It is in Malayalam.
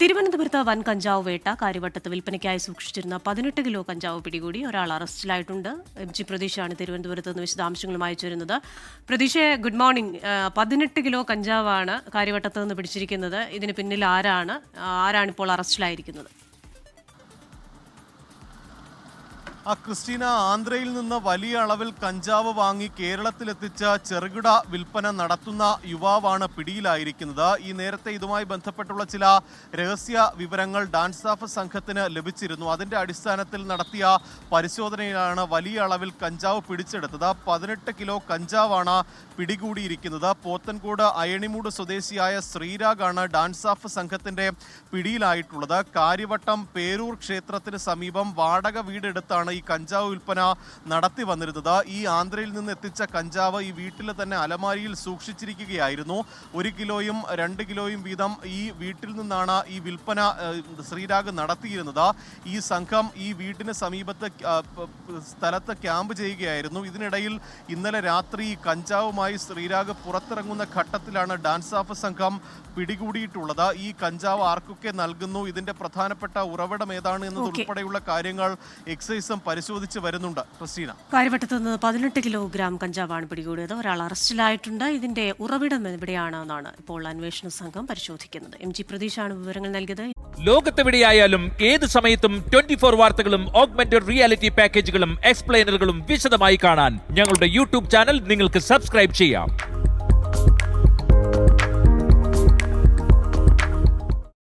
തിരുവനന്തപുരത്ത് വൻ കഞ്ചാവ് വേട്ട കാര്യവട്ടത്ത് വിൽപ്പനയ്ക്കായി സൂക്ഷിച്ചിരുന്ന പതിനെട്ട് കിലോ കഞ്ചാവ് പിടികൂടി ഒരാൾ അറസ്റ്റിലായിട്ടുണ്ട്. എം ജി പ്രതീഷാണ് തിരുവനന്തപുരത്ത് നിന്ന് വിശദാംശങ്ങളുമായി ചേരുന്നത് പ്രതീഷയെ ഗുഡ് മോർണിംഗ് പതിനെട്ട് കിലോ കഞ്ചാവാണ് കാര്യവട്ടത്ത് നിന്ന് പിടിച്ചിരിക്കുന്നത്. ഇതിന് പിന്നിൽ ആരാണ്? ആരാണ് ആരാണിപ്പോൾ അറസ്റ്റിലായിരിക്കുന്നത്? ആ ക്രിസ്റ്റീന ആന്ധ്രയിൽ നിന്ന് വലിയ അളവിൽ കഞ്ചാവ് വാങ്ങി കേരളത്തിലെത്തിച്ച ചെറുകിട വിൽപ്പന നടത്തുന്ന യുവാവാണ് പിടിയിലായിരിക്കുന്നത്. ഈ നേരത്തെ ഇതുമായി ബന്ധപ്പെട്ടുള്ള ചില രഹസ്യ വിവരങ്ങൾ ഡാൻസ് ഓഫ് സംഘത്തിന് ലഭിച്ചിരുന്നു. അതിന്റെ അടിസ്ഥാനത്തിൽ നടത്തിയ പരിശോധനയിലാണ് വലിയ അളവിൽ കഞ്ചാവ് പിടിച്ചെടുത്തത്. പതിനെട്ട് കിലോ കഞ്ചാവാണ് പിടികൂടിയിരിക്കുന്നത്. പോത്തൻകോട് അയണിമൂട് സ്വദേശിയായ ശ്രീരാഗാണ് ഡാൻസ് ഓഫ് സംഘത്തിന്റെ പിടിയിലായിട്ടുള്ളത്. കാര്യവട്ടം പേരൂർ ക്ഷേത്രത്തിന് സമീപം വാടക വീടെടുത്താണ് ഈ കഞ്ചാവ് വിൽപ്പന നടത്തി വന്നിരുന്നത്. ഈ ആന്ധ്രയിൽ നിന്ന് എത്തിച്ച കഞ്ചാവ് ഈ വീട്ടിൽ തന്നെ അലമാരിയിൽ സൂക്ഷിച്ചിരിക്കുകയായിരുന്നു. ഒരു കിലോയും രണ്ട് കിലോയും വീതം ഈ വീട്ടിൽ നിന്നാണ് ഈ വിൽപ്പന ശ്രീരാഗ് നടത്തിയിരുന്നത്. ഈ സംഘം ഈ വീട്ടിന് സമീപത്ത് സ്ഥലത്ത് ക്യാമ്പ് ചെയ്യുകയായിരുന്നു. ഇതിനിടയിൽ ഇന്നലെ രാത്രി ഈ കഞ്ചാവുമായി ശ്രീരാഗ് പുറത്തിറങ്ങുന്ന ഘട്ടത്തിലാണ് ഡാൻസ് ഓഫ് സംഘം പിടികൂടിയിട്ടുള്ളത്. ഈ കഞ്ചാവ് ആർക്കൊക്കെ നൽകുന്നു? ഇതിന്റെ പ്രധാനപ്പെട്ട ഉറവിടം ഏതാണ്? എന്നതുൾപ്പെടെയുള്ള കാര്യങ്ങൾ എക്സൈസും പരിശോധിച്ച് വരുന്നുണ്ട് ക്രിസ്റ്റീന. കാര്യവട്ടത്ത് നിന്ന് പതിനെട്ട് കിലോഗ്രാം കഞ്ചാവാണ് പിടികൂടിയത്. ഒരാൾ അറസ്റ്റിലായിട്ടുണ്ട്. ഇതിന്റെ ഉറവിടം എവിടെയാണെന്നാണ് ഇപ്പോൾ അന്വേഷണ സംഘം പരിശോധിക്കുന്നത്. എം ജി പ്രതീഷാണ് വിവരങ്ങൾ നൽകിയത്. ലോകത്തെവിടെയായാലും ഏത് സമയത്തും ട്വന്റി ഫോർ വാർത്തകളും ഓഗ്മെന്റഡ് റിയാലിറ്റി പാക്കേജുകളും എക്സ്പ്ലെയിനറുകളും വിശദമായി കാണാൻ ഞങ്ങളുടെ യൂട്യൂബ് ചാനൽ നിങ്ങൾക്ക് സബ്സ്ക്രൈബ് ചെയ്യാം.